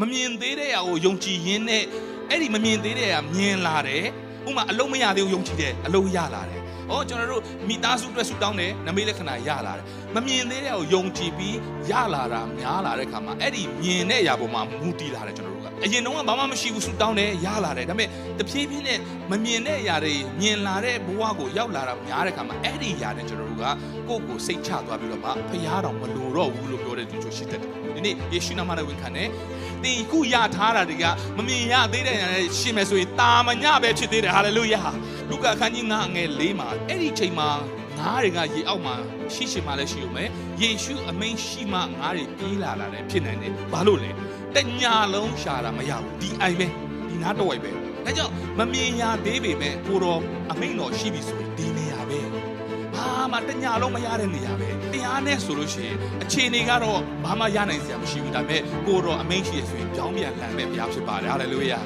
မမြင်သေးတဲ့အရာကိုယုံကြည်ရင်းနဲ့အဲ့ဒီမမြင်သေးတဲ့အရာမြင်လာတယ်ဥပမာအလုံးမရသေးဘူးယုံကြည်တယ်အလုံးရလာတယ်။ ဩကျွန်တော်တို့မိသားစုအတွက်ဆူတောင်းတယ်နမိတ်လက္ခဏာရလာတယ်။မမြင်သေးတဲ့ကိုယုံကြည်ပြီးရလာတာများလာတဲ့ခါမှာအဲ့ဒီမြင်တဲ့အရာပေါ်မှာမူတည်လာတယ်ကျွန်တော်တို့ကအရင်တုန်းကဘာမှမရှိဘူးဆူတောင်းတယ်ရလာတယ်ဒါပေမဲ့တဖြည်းဖြည်းနဲ့မမြင်တဲ့အရာတွေမြင်လာတဲ့ဘဝကိုရောက်လာတာများတဲ့ခါမှာအဲ့ဒီအရာနဲ့ကျွန်တော်တို့ကကိုယ့်ကိုယ်စိတ်ချသွားပြီးတော့မှဖရားတော်မလိုတော့ဘူးလို့ပြောတဲ့သူချို့ရှိတတ်တယ်။ဒီနေ့ယေရှုနာမနဲ့ဝန်ခံတယ်။တင်ခုရထားတာတွေကမမြင်ရသေးတဲ့ညာနဲ့ရှင်မယ်ဆိုရင်တာမညပဲဖြစ်သေးတယ်ဟာလေလုယာ။ လူကအခန်းကြီး9ငယ်၄မှာအဲ့ဒီချိန်မှာငါးတွေကရေအောက်မှာရှိရှိမှလည်းရှိုံမယ်။ယေရှုအမိန်ရှိမှငါးတွေပြေးလာတာလည်းဖြစ်နိုင်တယ်။ဘာလို့လဲ။တညာလုံးရှာတာမရဘူး။ဒီအိုင်ပဲဒီနားတော့ဝိုက်ပဲ။ဒါကြောင့်မမြင်ရသေးပေမဲ့ကိုတော်အမိန်တော်ရှိပြီဆိုရင်ဒီနေရာပဲ။ဘာမှတညာလုံးမရတဲ့နေရာပဲတရားနဲ့ဆိုလို့ရှိရင်အခြေအနေကတော့ဘာမှရနိုင်စရာမရှိဘူးဒါပေမဲ့ကိုယ်တော်အမိန့်ရှိရဆိုရင်ပြောင်းပြန်လမ်းမဲ့ဘုရားဖြစ်ပါတယ်ဟာလေလုယာ